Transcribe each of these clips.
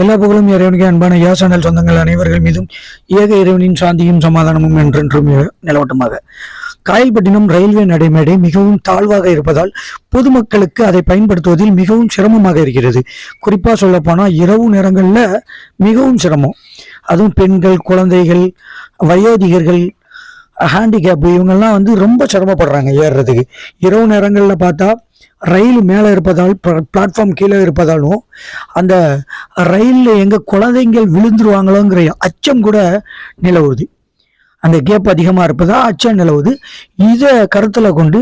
எல்லா புகழும் இறைவனுக்கு அன்பான யாசனல் சொந்தங்கள் அனைவர்கள் மீதும் ஏக இறைவனின் சாந்தியும் சமாதானமும் என்றென்றும் நிலவட்டமாக. காயல்பட்டினம் ரயில்வே நடைமேடை மிகவும் தாழ்வாக இருப்பதால் பொதுமக்களுக்கு அதை பயன்படுத்துவதில் மிகவும் சிரமமாக இருக்கிறது. குறிப்பாக சொல்லப்போனால் இரவு நேரங்களில் மிகவும் சிரமம். அதுவும் பெண்கள் குழந்தைகள் வயோதிகர்கள் ஹேண்டிகேப் இவங்கெல்லாம் வந்து ரொம்ப சிரமப்படுறாங்க ஏறுறதுக்கு. இரவு நேரங்களில் பார்த்தா ரயில் மேலே இருப்பதால் பிளாட்ஃபார்ம் கீழே இருப்பதாலும் அந்த ரயிலில் எங்கே குழந்தைங்கள் விழுந்துருவாங்களோங்கிற அச்சம் கூட நிலவுது. அந்த கேப் அதிகமாக இருப்பதா அச்சம் நிலவுது. இதை கருத்தில் கொண்டு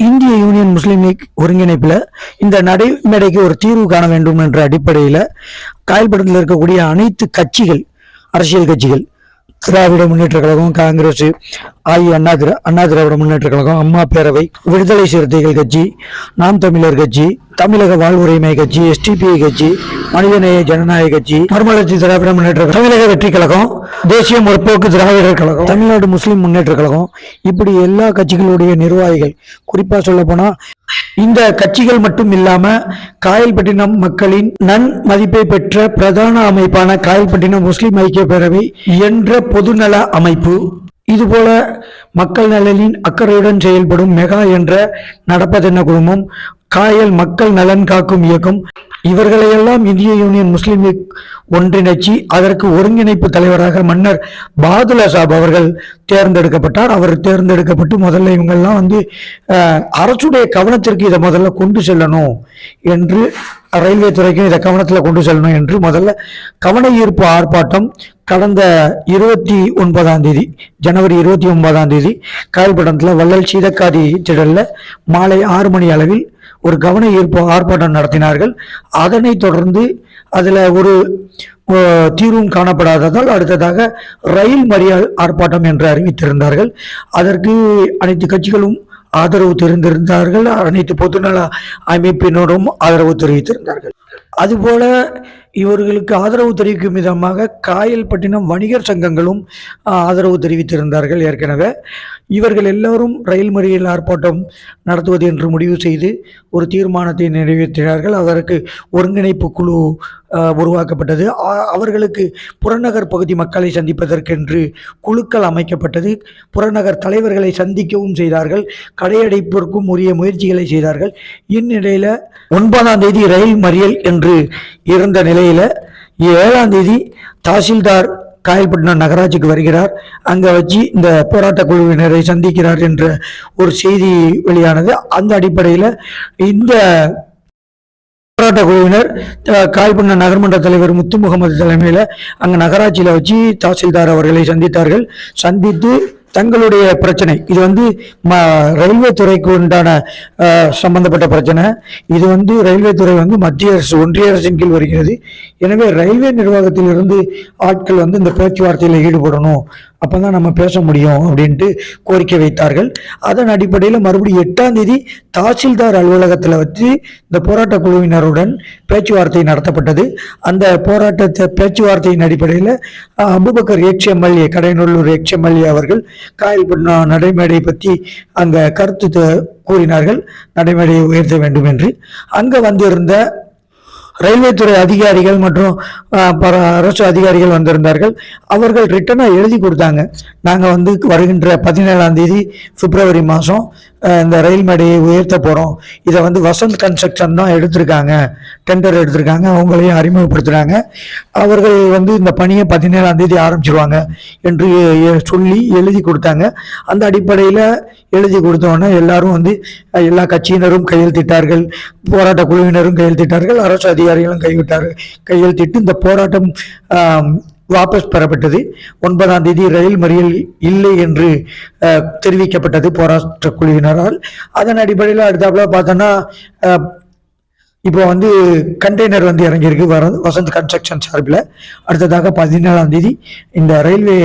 இந்திய யூனியன் முஸ்லீம் லீக் ஒருங்கிணைப்பில் இந்த நடைமேடைக்கு ஒரு தீர்வு காண வேண்டும் என்ற அடிப்படையில் காயல்படத்தில் இருக்கக்கூடிய அனைத்து கட்சிகள் அரசியல் கட்சிகள் திராவிட முன்னேற்ற கழகம் காங்கிரஸ் ஆகிய அண்ணா திரா அண்ணா திராவிட முன்னேற்ற கழகம் அம்மா பேரவை விடுதலை சிறுத்தைகள் கட்சி நாம் தமிழர் கட்சி தமிழக வாழ்வுரிமை கட்சி எஸ்டிபிஐ கட்சி மனிதநேய ஜனநாயக கட்சி மறுமலர்ச்சி திராவிட முன்னேற்ற தமிழக வெற்றி கழகம் தேசிய முற்போக்கு திராவிடர் கழகம் தமிழ்நாடு முஸ்லிம் முன்னேற்ற கழகம் இப்படி எல்லா கட்சிகளுடைய நிர்வாகிகள் குறிப்பாக சொல்ல போனால் இந்த கட்சிகள் மட்டும் இல்லாம காயல்பட்டினம் மக்களின் நன் மதிப்பை பெற்ற பிரதான அமைப்பான காயல்பட்டினம் முஸ்லிம் ஐக்கிய பேரவை என்ற பொதுநல அமைப்பு. இதுபோல மக்கள் நலனின் அக்கறையுடன் செயல்படும் மெகா என்ற நடப்பதென்ன குழுமம் காயல் மக்கள் நலன் காக்கும் இயக்கம். இவர்களையெல்லாம் இந்திய யூனியன் முஸ்லீம் லீக் ஒன்றிணைச்சி அதற்கு ஒருங்கிணைப்பு தலைவராக மன்னர் பாதுல சாப் அவர்கள் தேர்ந்தெடுக்கப்பட்டார். அவர் தேர்ந்தெடுக்கப்பட்டு முதல்ல இவங்கெல்லாம் வந்து அரசுடைய கவனத்திற்கு இதை முதல்ல கொண்டு செல்லணும் என்று ரயில்வே துறைக்கும் இதை கவனத்தில் கொண்டு செல்லணும் என்று முதல்ல கவன ஈர்ப்பு ஆர்ப்பாட்டம் கடந்த இருபத்தி ஒன்பதாம் தேதி ஜனவரி இருபத்தி ஒன்பதாம் தேதி காயல்பட்டணத்தில் வள்ளல் சீதக்காதி திடலில் மாலை ஆறு மணி அளவில் ஒரு கவன ஈர்ப்பு ஆர்ப்பாட்டம் நடத்தினார்கள். அதனைத் தொடர்ந்து அதில் ஒரு தீர்வும் காணப்படாததால் அடுத்ததாக ரயில் மறியல் ஆர்ப்பாட்டம் என்று அறிவித்திருந்தார்கள். அதற்கு அனைத்து கட்சிகளும் ஆதரவு தெரிந்திருந்தார்கள். அனைத்து பொதுநல அமைப்பினரும் ஆதரவு தெரிவித்திருந்தார்கள். அதுபோல இவர்களுக்கு ஆதரவு தெரிவிக்கும் விதமாக காயல்பட்டினம் வணிகர் சங்கங்களும் ஆதரவு தெரிவித்திருந்தார்கள் ஏற்கனவே. இவர்கள் எல்லோரும் ரயில் மறியல் ஆர்ப்பாட்டம் நடத்துவது என்று முடிவு செய்து ஒரு தீர்மானத்தை நிறைவேற்றினார்கள். அதற்கு ஒருங்கிணைப்பு குழு உருவாக்கப்பட்டது. அவர்களுக்கு புறநகர் பகுதி மக்களை சந்திப்பதற்கென்று குழுக்கள் அமைக்கப்பட்டது. புறநகர் தலைவர்களை சந்திக்கவும் செய்தார்கள். கடையடைப்பிற்கும் உரிய முயற்சிகளை செய்தார்கள். இந்நிலையில் ஒன்பதாம் தேதி ரயில் மறியல் என்று இருந்த நிலையில் ஏழாம் தேதி தாசில்தார் காயல்பட்டினம் நகராட்சிக்கு வருகிறார். அங்க வச்சு இந்த போராட்ட குழுவினரை சந்திக்கிறார் என்ற ஒரு செய்தி வெளியானது. அந்த அடிப்படையில் இந்த போராட்ட குழுவினர் அஹ், காயல்பட்டினம் நகர்மன்ற தலைவர் முத்து முகமது தலைமையில் அங்கே நகராட்சியில் வச்சு தாசில்தார் அவர்களை சந்தித்தார்கள். சந்தித்து தங்களுடைய பிரச்சனை. இது வந்து ம ரயில்வே துறைக்கு உண்டான சம்பந்தப்பட்ட பிரச்சனை. இது வந்து ரயில்வே துறை வந்து மத்திய அரசு ஒன்றிய அரசின் கீழ் வருகிறது. எனவே ரயில்வே நிர்வாகத்திலிருந்து ஆட்கள் வந்து இந்த பேச்சுவார்த்தையில் ஈடுபடணும். அப்போ தான் நம்ம பேச முடியும் அப்படின்ட்டு கோரிக்கை வைத்தார்கள். அதன் அடிப்படையில் மறுபடியும் எட்டாம் தேதி தாசில்தார் அலுவலகத்தில் வச்சு இந்த போராட்ட குழுவினருடன் பேச்சுவார்த்தை நடத்தப்பட்டது. அந்த போராட்டத்தை பேச்சுவார்த்தையின் அடிப்படையில் Abubakar Abubakar ex MLA Kadayanallur ex MLA அவர்கள் காயல்பட்டினம் நடைமேடை பற்றி அங்கே கருத்து கூறினார்கள். நடைமேடையை உயர்த்த வேண்டும் என்று. அங்கே வந்திருந்த ரயில்வே துறை அதிகாரிகள் மற்றும் பல அரசு அதிகாரிகள் வந்திருந்தார்கள். அவர்கள் ரிட்டனாக எழுதி கொடுத்தாங்க. நாங்கள் வந்து வருகின்ற பதினேழாம் தேதி பிப்ரவரி மாதம் இந்த ரயில் மேடையை உயர்த்த போகிறோம் இதை வந்து வசந்த் கன்ஸ்ட்ரக்ஷன் தான் எடுத்திருக்காங்க. டெண்டர் எடுத்திருக்காங்க. அவங்களையும் அறிமுகப்படுத்துகிறாங்க அவர்கள் வந்து இந்த பணியை பதினேழாம் தேதி ஆரம்பிச்சிருவாங்க என்று சொல்லி எழுதி கொடுத்தாங்க. அந்த அடிப்படையில் எழுதி கொடுத்தோன்னே எல்லாரும் வந்து எல்லா கட்சியினரும் கையெழுத்திட்டார்கள். போராட்ட குழுவினரும் கையெழுத்திட்டார்கள். அரசு அதிகாரிகளும் கைவிட்டார் கையெழுத்திட்டு இந்த போராட்டம் வாபஸ் பெறப்பட்டது. ஒன்பதாம் தேதி ரயில் மறியல் இல்லை என்று தெரிவிக்கப்பட்டது போராட்ட குழுவினரால். அதன் அடிப்படையில் அடுத்தாப்புல பார்த்தோன்னா இப்போ வந்து கண்டெய்னர் வந்து இறங்கியிருக்கு வர வசந்த் கன்ஸ்ட்ரக்ஷன் சார்பில். அடுத்ததாக பதினேழாம் தேதி இந்த ரயில்வே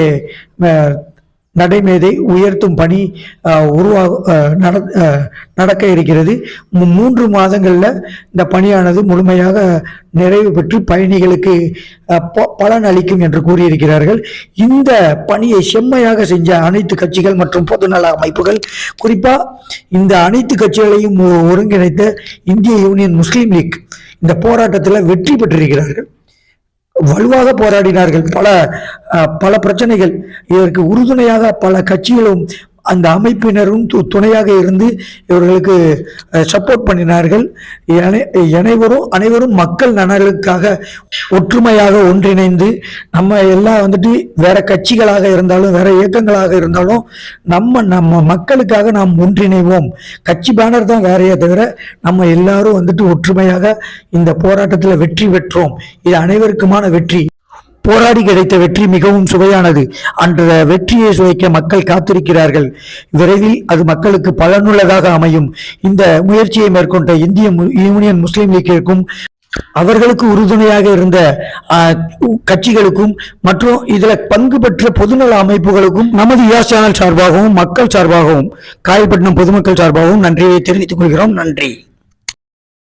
நடைமேதை உயர்த்தும் பணி உருவா நடக்க இருக்கிறது. மூன்று மாதங்களில் இந்த பணியானது முழுமையாக நிறைவு பெற்று பயணிகளுக்கு ப- பலன் அளிக்கும் என்று கூறியிருக்கிறார்கள். இந்த பணியை செம்மையாக செஞ்ச அனைத்து கட்சிகள் மற்றும் பொதுநல அமைப்புகள் குறிப்பாக இந்த அனைத்து கட்சிகளையும் ஒருங்கிணைத்த இந்திய யூனியன் முஸ்லீம் லீக் இந்த போராட்டத்தில் வெற்றி பெற்றிருக்கிறார்கள். வலுவாக போராடினார்கள். பல பல பிரச்சனைகள். இதற்கு உறுதுணையாக பல கட்சிகளும் அந்த அமைப்பினரும் து- துணையாக இருந்து இவர்களுக்கு சப்போர்ட் பண்ணினார்கள். அனைவரும் அனைவரும் மக்கள் நலனுக்காக ஒற்றுமையாக ஒன்றிணைந்து நம்ம எல்லாம் வந்துட்டு வேற கட்சிகளாக இருந்தாலும் வேற இயக்கங்களாக இருந்தாலும் நம்ம நம்ம மக்களுக்காக நாம் ஒன்றிணைவோம். கட்சி பேனர் தான் வேறையே தவிர நம்ம எல்லாரும் வந்துட்டு ஒற்றுமையாக இந்த போராட்டத்தில் வெற்றி பெற்றோம். இது அனைவருக்குமான வெற்றி. போராடி கிடைத்த வெற்றி மிகவும் சுவையானது. அந்த வெற்றியை சுவைக்க மக்கள் காத்திருக்கிறார்கள். விரைவில் அது மக்களுக்கு பலனுள்ளதாக அமையும். இந்த முயற்சியை மேற்கொண்ட இந்திய மு- யூனியன் முஸ்லீம் லீக்கிற்கும் அவர்களுக்கு உறுதுணையாக இருந்த கட்சிகளுக்கும் மற்றும் இதில் பங்கு பெற்ற பொதுநல அமைப்புகளுக்கும் நமது இயா சேனல் சார்பாகவும் மக்கள் சார்பாகவும் காயப்பட்டினம் பொதுமக்கள் சார்பாகவும் நன்றியை தெரிவித்துக் கொள்கிறோம். நன்றி.